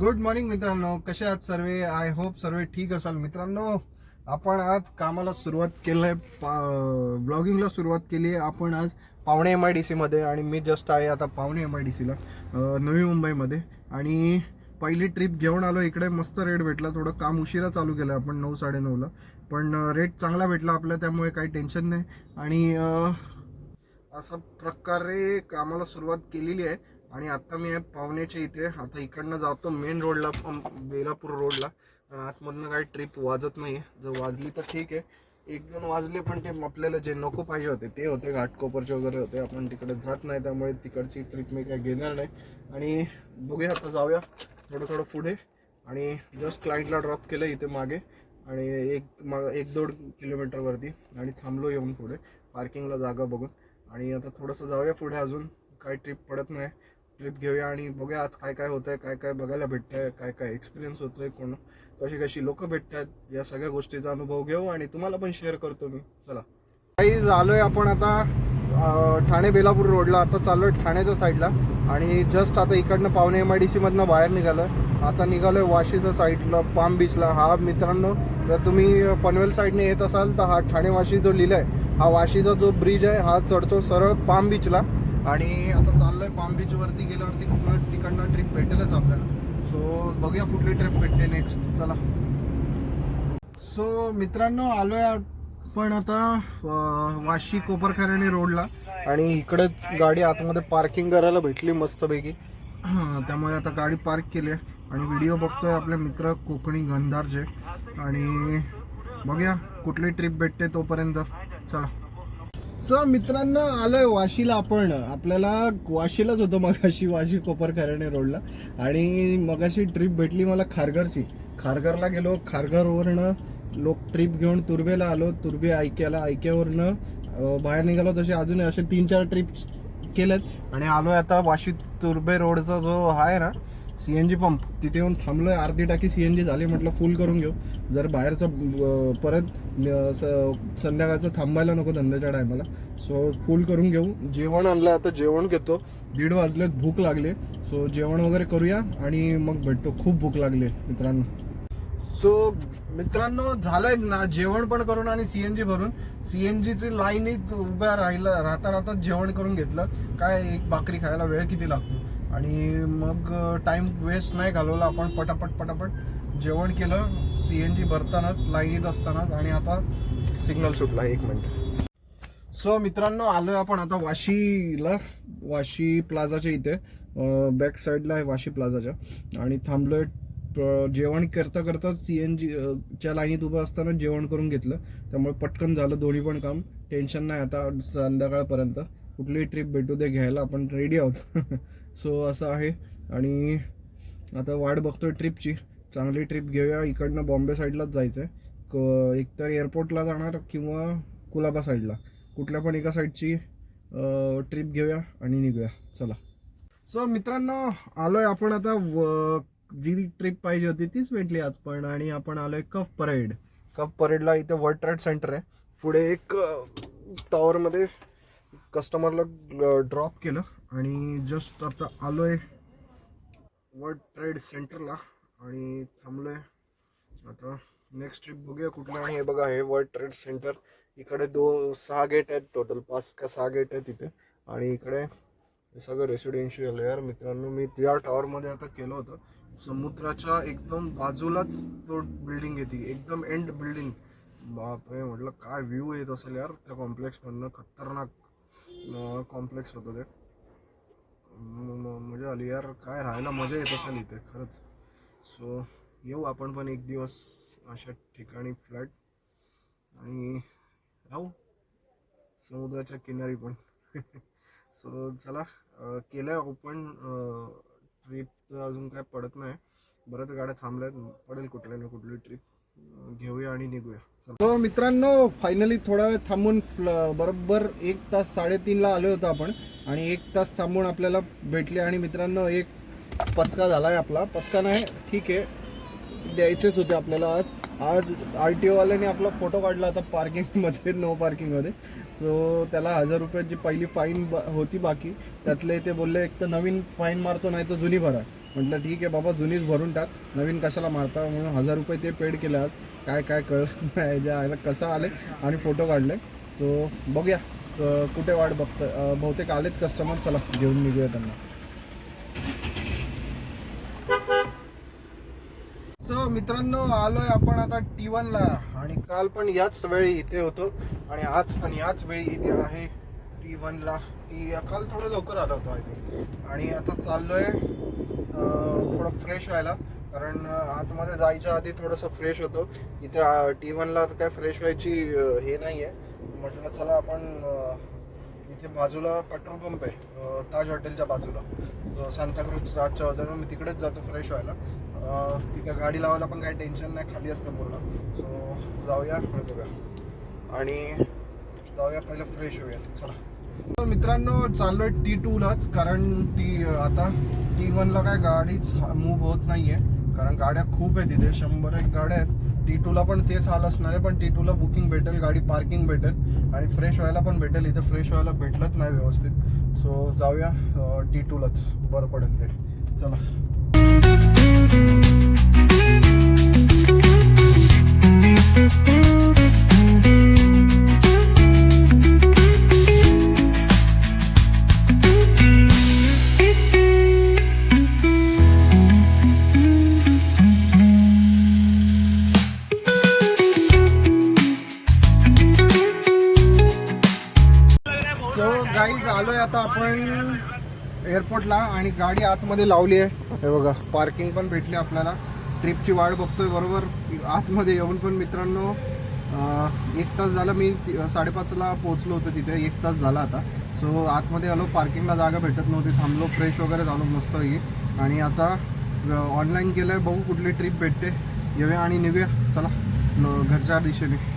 Good morning मित्रांनो. कसे आहात सर्व? आय होप सर्व ठीक असाल. मित्रांनो आपण आज कामाला सुरुवात केलं आहे ब्लॉगिंगला सुरुवात केली आहे. आपण आज पावणे एम आय डी सीमध्ये आणि मी जस्ट आहे आता पावणे एम आय डी सीला नवी मुंबईमध्ये. आणि पहिली ट्रिप घेऊन आलो इकडे. मस्त रेट भेटला. थोडं काम उशिरा चालू केलं आपण नऊ साडेनऊला. पण रेट चांगला भेटला आपल्या त्यामुळे काही टेन्शन नाही. आणि अशा प्रकारे कामाला सुरुवात केलेली आहे. आणि आता मी आहे पावण्याच्या इथे. आता इकडनं जातो मेन रोडला बेलापूर रोडला आणि आतमधनं काही ट्रिप वाजत नाही जर वाजली तर ठीक आहे. एक दोन वाजले पण ते आपल्याला जे नको पाहिजे होते ते होते. घाटकोपरचे वगैरे होते. आपण तिकडे जात नाही त्यामुळे तिकडची ट्रिप मी काही घेणार नाही. आणि बघूया आता जाऊया थोडं थोडं पुढे. आणि जस्ट क्लायंटला ड्रॉप केलं इथे मागे. आणि एक मग एक दोन किलोमीटरवरती आणि थांबलो येऊन पुढे. पार्किंगला जागा बघून. आणि आता थोडंसं जाऊया पुढे अजून. काय ट्रिप पडत नाही. ट्रिप घेऊया आणि बघूया आज काय काय होतंय काय काय बघायला भेटतंय काय काय एक्सपिरियन्स होतोय कोण कशी कशी लोक भेटतात या सगळ्या गोष्टीचा अनुभव घेऊ आणि तुम्हाला पण शेअर करतो मी. चला. काही आलोय आपण आता ठाणे बेलापूर रोडला आता चाललोय ठाण्याच्या साईडला आणि जस्ट आता इकडनं पावणे एम आय डी सीमधनं बाहेर निघालं आता निघालोय वाशीच्या साईडला पाम बीचला हा मित्रांनो जर तुम्ही पनवेल साईडने येत असाल तर हा ठाणे वाशी जो लिहिलाय हा वाशीचा जो ब्रिज आहे हा चढतो सरळ पाम बीचला आणि आता चाललोय पाम बीच वरती गेल्यावरती कुठलं तिकडनं ट्रिप भेटेलच आपल्याला. सो बघूया कुठली ट्रिप भेटते नेक्स्ट चला. सो मित्रांनो आलोय पण आता वाशी कोपरखाने रोडला. आणि इकडेच गाडी आतमध्ये पार्किंग करायला भेटली मस्तपैकी. त्यामुळे आता गाडी पार्क केली आहे. आणि व्हिडिओ बघतोय आपले मित्र कोकणी गंधारचे. आणि बघूया कुठली ट्रिप भेटते तोपर्यंत. चला. सर मित्रांनो आलोय वाशीला आपण. आपल्याला वाशीलाच होतो मगाशी वाशी कोपर रोडला. आणि मगाशी ट्रिप भेटली मला खारघरची. खारघरला गेलो खारघरवरनं लोक ट्रिप घेऊन तुर्बेला आलो. तुर्बे ऐक्याला ऐक्यावरनं बाहेर निघालो. तसे अजून असे तीन चार ट्रिप केलेत. आणि आलोय आता वाशी तुर्बे रोडचा जो आहे ना सी एन जी पंप. तिथे येऊन थांबलोय अर्धी टाकी सी एन जी झाली म्हटलं फुल करून घेऊ. जर बाहेरचं परत स- संध्याकाळचं थांबायला नको धंद्याच्या टायमाला. सो फुल करून घेऊ. जेवण आणलं आता जेवण घेतो. दीड वाजलेत भूक लागले. सो जेवण वगैरे करूया आणि मग भेटतो. खूप भूक लागली मित्रांनो. सो मित्रांनो झालंय ना जेवण पण करून आणि सीएनजी भरून. सीएनजीची लाईनीत उभ्या राहिला राहता राहता जेवण करून घेतलं. काय एक भाकरी खायला वेळ किती लागतो? आणि मग टाइम वेस्ट नाही घालवला आपण पटापट पटापट जेवण केलं. सीएनजी भरतानाच लाईनीत असतानाच आणि आता सिग्नल सुटला एक मिनिट सो मित्रांनो आलोय आपण आता वाशीला वाशी प्लाझाच्या इथे. बॅक साईडला आहे वाशी प्लाझाच्या आणि थांबलोय जेवण करता करता सी एन जीच्या लाईनीत उभं असताना जेवण करून घेतलं. त्यामुळे पटकन झालं दोन्ही पण काम. टेन्शन नाही आता संध्याकाळपर्यंत. कुठलीही ट्रिप भेटू दे घ्यायला आपण रेडी आहोत. सो असं आहे. आणि आता वाट बघतोय ट्रिपची चांगली ट्रिप घेऊया. इकडनं बॉम्बे साईडलाच जायचं आहे क एकतर एअरपोर्टला जाणार किंवा कुलाबा साईडला कुठल्या पण एका साईडची ट्रिप घेऊया आणि निघूया. चला. सो मित्रांनो आलोय आपण आता व जी ट्रिप पाहिजे होती तीच भेटली आज पण आणि आपण आलोय कफ परेड. कफ परेडला इथे वर्ल्ड ट्रेड सेंटर आहे. पुढे एक टॉवरमध्ये कस्टमरला ड्रॉप केलं आणि जस्ट आता आलोय वर्ल्ड ट्रेड सेंटरला आणि थांबलोय. आता नेक्स्ट ट्रिप बघूया कुठलं आणि हे बघा हे वर्ल्ड ट्रेड सेंटर इकडे दो सहा गेट आहेत टोटल पाच का सहा गेट आहेत इथे. आणि इकडे सगळं रेसिडेन्शियल यार मित्रांनो. मी त्या टॉवरमध्ये आता केलं होतं. समुद्राच्या एकदम बाजूलाच तो बिल्डिंग येते. एकदम एंड बिल्डिंग बापरे म्हटलं काय व्ह्यू येत असेल यार. त्या कॉम्प्लेक्समधनं खतरनाक कॉम्प्लेक्स होतं ते. मजा आली यार. काय राहायला मजा येत असेल इथे खरंच. सो येऊ आपण पण एक दिवस अशा ठिकाणी फ्लॅट आणि राहू. समुद्राच्या किनारी पण. सो चला केलं ओपन ट्रिप तर अजून काय पडत नाही. बऱ्याच गाड्या थांबल्यात पडेल कुठल्या ना कुठली ट्रिप. घेऊया आणि निघूया. चला. मित्रांनो फायनली थोडा वेळ थांबून बरोबर एक तास साडेतीनला आलो होतो आपण. आणि एक तास थांबून आपल्याला भेटले. आणि मित्रांनो एक पचका झालाय आपला. पचका नाही ठीक आहे. द्यायचेच होते आपल्याला आज. आज आर टी ओवाल्याने आपला फोटो काढला होता पार्किंगमध्ये नो पार्किंगमध्ये सो त्याला हजार रुपयाची पहिली फाईन होती बाकी. त्यातले ते बोलले एक तर नवीन फाईन मारतो नाही तर जुनी भरा. म्हटलं ठीक आहे बाबा जुनीच भरून टाक. नवीन कशाला मारता? म्हणून हजार रुपये ते पेड केले आज. काय काय कळ नाही कसं आले आणि फोटो काढले. सो बघूया कुठे वाट बघतं बहुतेक आलेत कस्टमर चला घेऊन निघूया त्यांना. सो मित्रांनो आलोय आपण आता टी ला. आणि काल पण याच वेळी इथे होतो. आणि आज पण याच वेळी इथे आहे टी ला. टी काल थोडं लवकर आलो होतो आय आणि आता चाललोय थोडं फ्रेश व्हायला. कारण आतमध्ये जायच्या आधी थोडंसं फ्रेश होतो. इथे टी ला काय फ्रेश व्हायची हे नाही आहे म्हटलं चला आपण इथे बाजूला पेट्रोल पंप आहे ताज हॉटेलच्या बाजूला. सांताक्रूज ताजच्या हॉटेल मी तिकडेच जातो फ्रेश व्हायला. तिथे गाडी लावायला पण काही टेन्शन नाही खाली असतं पूर्ण. सो जाऊया बघा आणि जाऊया पहिलं फ्रेश होऊया. चला. तर मित्रांनो चाललोय टी टूलाच कारण टी आता टी वनला काय गाडीच मूव्ह होत नाही आहे कारण गाड्या खूप आहेत तिथे शंभर एक गाड्या आहेत. टी टूला पण तेच हाल असणार आहे पण टी टूला बुकिंग भेटेल गाडी पार्किंग भेटेल आणि फ्रेश व्हायला पण भेटेल. इथे फ्रेश व्हायला भेटलंच नाही व्यवस्थित. सो जाऊया टी टूलाच. बरं पडेल ते. चला. आता आपण एअरपोर्टला आणि गाडी आतमध्ये लावली आहे. हे बघा पार्किंग पण भेटली आपल्याला. ट्रिपची वाट बघतोय बरोबर? आतमध्ये येऊन पण मित्रांनो एक तास झाला मी साडेपाचला पोहोचलो होतो तिथे. एक तास झाला आता. सो आतमध्ये आलो पार्किंगला जागा भेटत नव्हती. थांबलो फ्रेश वगैरे झालो मस्त पैकी आणि आता ऑनलाईन केलं आहे बघू कुठली ट्रिप भेटते. येऊया आणि निघूया. चला घरच्या दिशेने.